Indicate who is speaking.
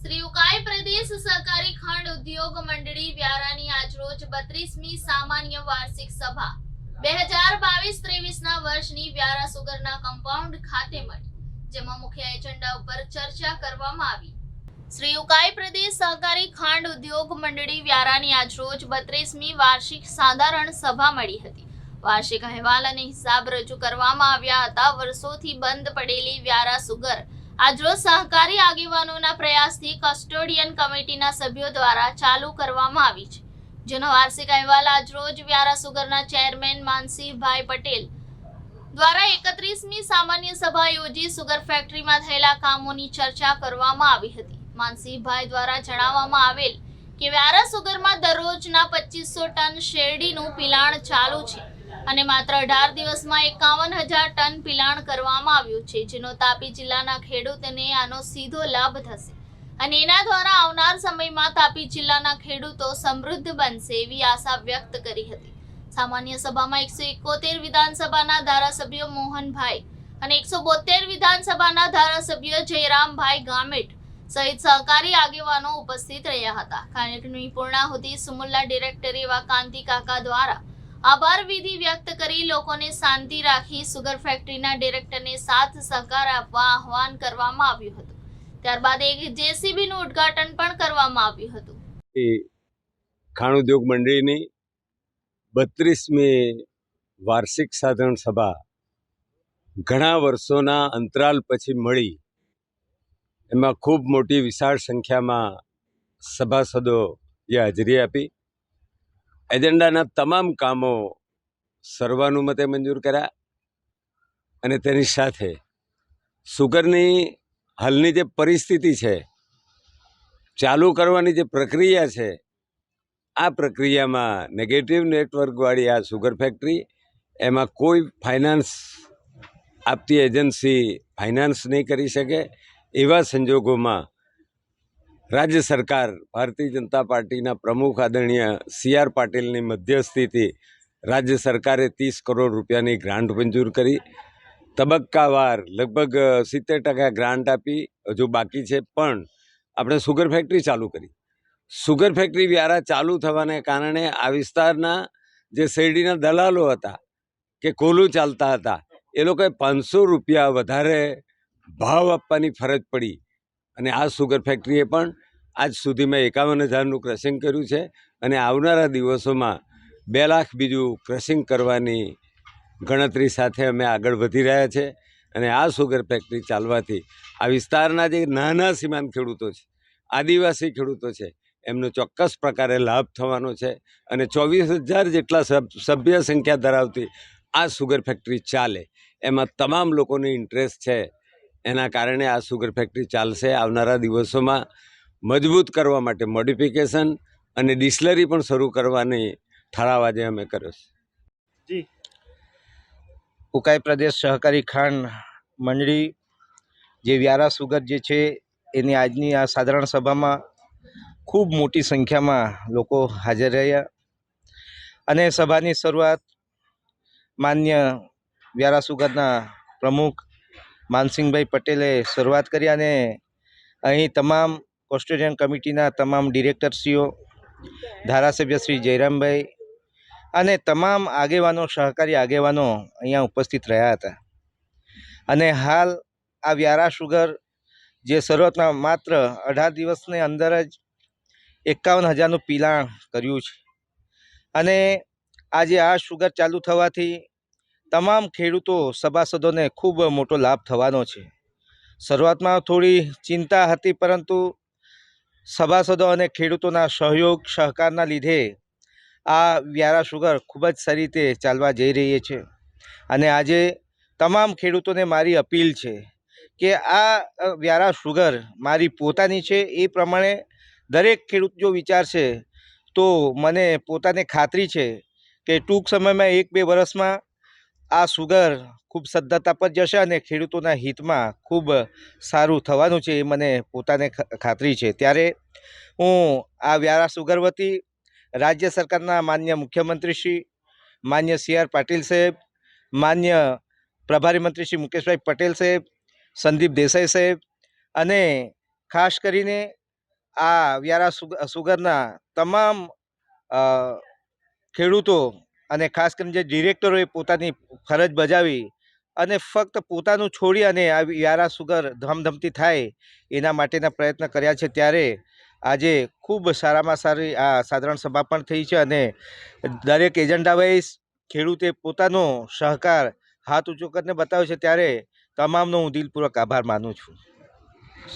Speaker 1: શ્રી ઉકાઈ પ્રદેશ સહકારી ખંડ ઉદ્યોગ મંડળી વ્યારાની આજરોજ બત્રીસમી સામાન્ય વાર્ષિક સભા. બે હજાર બાવીસ ત્રેવીસના વર્ષની વ્યારા સુગરના કમ્પાઉન્ડ ખાતે મળી, જેમાં મુખ્ય એજન્ડા ઉપર ચર્ચા કરવામાં આવી. શ્રી ઉકાઈ પ્રદેશ સહકારી ખાંડ ઉદ્યોગ મંડળી વ્યારાની આજરોજ બત્રીસમી વાર્ષિક સાધારણ સભા મળી હતી. વાર્ષિક અહેવાલ અને હિસાબ રજૂ કરવામાં આવ્યા હતા. વર્ષોથી બંધ પડેલી વ્યારા સુગર આજરોજ સહકારી આગેવાનોના પ્રયાસથી કસ્ટોડિયન કમિટીના સભ્યો દ્વારા ચાલુ કરવામાં આવી છે. જેનો વાર્ષિક અહેવાલ આજરોજ વ્યારા સુગરના ચેરમેન માનસિંહભાઈ પટેલ દ્વારા એકત્રીસમી સામાન્ય સભા યોજી સુગર ફેક્ટરીમાં થયેલા કામોની ચર્ચા કરવામાં આવી હતી. માનસિંહભાઈ દ્વારા જણાવવામાં આવેલ કે વ્યારા સુગરમાં દરરોજના પચીસો ટન શેરડીનું પિલાણ ચાલુ છે. અને માત્ર અઢાર દિવસમાં એકાવન હજાર ટન પિલાણ કરવામાં આવ્યું છે, જેનો તાપી જિલ્લાના ખેડૂતને આનો સીધો લાભ થશે. અને એના દ્વારા આવનાર સમયમાં તાપી જિલ્લાના ખેડૂતો સમૃદ્ધ બનશે એવી આશા વ્યક્ત કરી હતી. સામાન્ય સભામાં એકસો એકોતેર વિધાનસભાના ધારાસભ્યો મોહનભાઈ અને એકસો બોતેર વિધાનસભાના ધારાસભ્યો જયરામભાઈ ગામેટ સહિત સહકારી આગેવાનો ઉપસ્થિત રહ્યા હતા. કાર્યક્રમની પૂર્ણાહુતિ સુમુલ્લા ડિરેક્ટર એવા કાંતિ કાકા દ્વારા આભાર વિધિ વ્યક્ત કરી લોકોને શાંતિ રાખી સુગર ફેક્ટરીના ડિરેક્ટરને સાથ સહકાર આપવા આહવાન કરવામાં આવ્યું હતું. ત્યારબાદ એક જેસીબીનું ઉદ્ઘાટન પણ કરવામાં આવ્યું હતું.
Speaker 2: એ ખાણ ઉદ્યોગ મંડળીની બત્રીસમી વાર્ષિક સાધારણ સભા ઘણા વર્ષોના અંતરાલ પછી મળી. એમાં ખૂબ મોટી વિશાળ સંખ્યામાં સભાસદોએ હાજરી આપી. એજન્ડાના તમામ કામો સર્વાનુમતે મંજૂર કર્યા અને તેની સાથે સુગરની હાલની જે પરિસ્થિતિ છે, ચાલુ કરવાની જે પ્રક્રિયા છે, આ પ્રક્રિયામાં નેગેટિવ નેટવર્કવાળી આ સુગર ફેક્ટરી એમાં કોઈ ફાઇનાન્સ આપતી એજન્સી ફાઇનાન્સ નહીં કરી શકે એવા સંજોગોમાં રાજ્ય સરકાર ભારતીય જનતા પાર્ટીના પ્રમુખ આદરણીય સી આર પાટીલની મધ્યસ્થીથી રાજ્ય સરકારે ત્રીસ કરોડ રૂપિયાની ગ્રાન્ટ મંજૂર કરી. તબક્કાવાર લગભગ સિત્તેર ટકા ગ્રાન્ટ આપી, હજુ બાકી છે, પણ આપણે સુગર ફેક્ટરી ચાલુ કરી. સુગર ફેક્ટરી વ્યારા ચાલુ થવાને કારણે આ વિસ્તારના જે શેરડીના દલાલો હતા કે કોલું ચાલતા હતા, એ લોકોએ પાંચસો રૂપિયા વધારે ભાવ આપવાની ફરજ પડી. અને આ સુગર ફેક્ટરીએ પણ આજ સુધીમાં એકાવન હજારનું ક્રશિંગ કર્યું છે અને આવનારા દિવસોમાં બે લાખ બીજું ક્રશિંગ કરવાની ગણતરી સાથે અમે આગળ વધી રહ્યા છે અને આ સુગર ફેક્ટરી ચાલવાથી આ વિસ્તારના જે નાના સીમાંત ખેડૂતો છે, આદિવાસી ખેડૂતો છે, એમનો ચોક્કસ પ્રકારે લાભ થવાનો છે અને ચોવીસ હજાર જેટલા સભ સભ્ય સંખ્યા ધરાવતી આ સુગર ફેક્ટરી ચાલે. એમાં તમામ લોકોની ઇન્ટરેસ્ટ છે એના કારણે આ સુગર ફેક્ટરી ચાલશે આવનારા દિવસોમાં મજબૂત કરવા માટે મોડિફિકેશન અને ડિસ્લરી પણ શરૂ કરવાની ઠરાવ આજે અમે કર્યો છે.
Speaker 3: ઉકાઈ પ્રદેશ સહકારી ખાંડ મંડળી જે વ્યારા સુગર જે છે એની આજની આ સાધારણ સભામાં ખૂબ મોટી સંખ્યામાં લોકો હાજર રહ્યા અને સભાની શરૂઆત માન્ય વ્યારા સુગરના પ્રમુખ માનસિંહભાઈ પટેલે શરૂઆત કરી અને અહીં તમામ કોસ્ટોડિયન કમિટીના તમામ ડિરેક્ટરશ્રીઓ, ધારાસભ્ય શ્રી જયરામભાઈ અને તમામ આગેવાનો, સહકારી આગેવાનો અહીંયા ઉપસ્થિત રહ્યા હતા. અને હાલ આ વ્યારા શુગર જે શરૂઆતમાં માત્ર અઢાર દિવસની અંદર જ એકાવન હજારનું પીલાણ કર્યું છે. અને આજે આ શુગર ચાલુ થવાથી તમામ ખેડૂતો સભાસદોને ખૂબ મોટો લાભ થવાનો છે. શરૂઆતમાં થોડી ચિંતા હતી, પરંતુ સભાસદો અને ખેડૂતોના સહયોગ સહકારના લીધે આ વ્યારા સુગર ખૂબ જ સારી રીતે ચાલવા જઈ રહી છે. અને આજે તમામ ખેડૂતોને મારી અપીલ છે કે આ વ્યારા સુગર મારી પોતાની છે. એ પ્રમાણે દરેક ખેડૂત જો વિચારશે તો મને પોતાને ખાતરી છે કે ટૂંક સમયમાં એક બે વર્ષમાં આ સુગર ખૂબ સદ્ધરતા પર જશે અને ખેડૂતોના હિતમાં ખૂબ સારું થવાનું છે એ મને પોતાને ખાતરી છે. ત્યારે હું આ વ્યારા સુગર વતી રાજ્ય સરકારના માન્ય મુખ્યમંત્રી શ્રી, માન્ય સી આર પાટીલ સાહેબ, માન્ય પ્રભારી મંત્રી શ્રી મુકેશભાઈ પટેલ સાહેબ, સંદીપ દેસાઈ સાહેબ અને ખાસ કરીને આ વ્યારા સુગ, સુગરના તમામ ખેડૂતો અને ખાસ કરીને જે ડિરેક્ટરોએ પોતાની ફરજ બજાવી અને ફક્ત પોતાનું છોડી અને આ યારા સુગર ધમધમતી થાય એના માટેના પ્રયત્ન કર્યા છે ત્યારે આજે ખૂબ સારામાં સારી આ સાધારણ સભા પણ થઈ છે અને દરેક એજન્ડા ખેડૂતે પોતાનો સહકાર હાથ ઊંચો કરીને બતાવ્યો છે ત્યારે તમામનો હું દિલપૂર્વક આભાર માનું છું.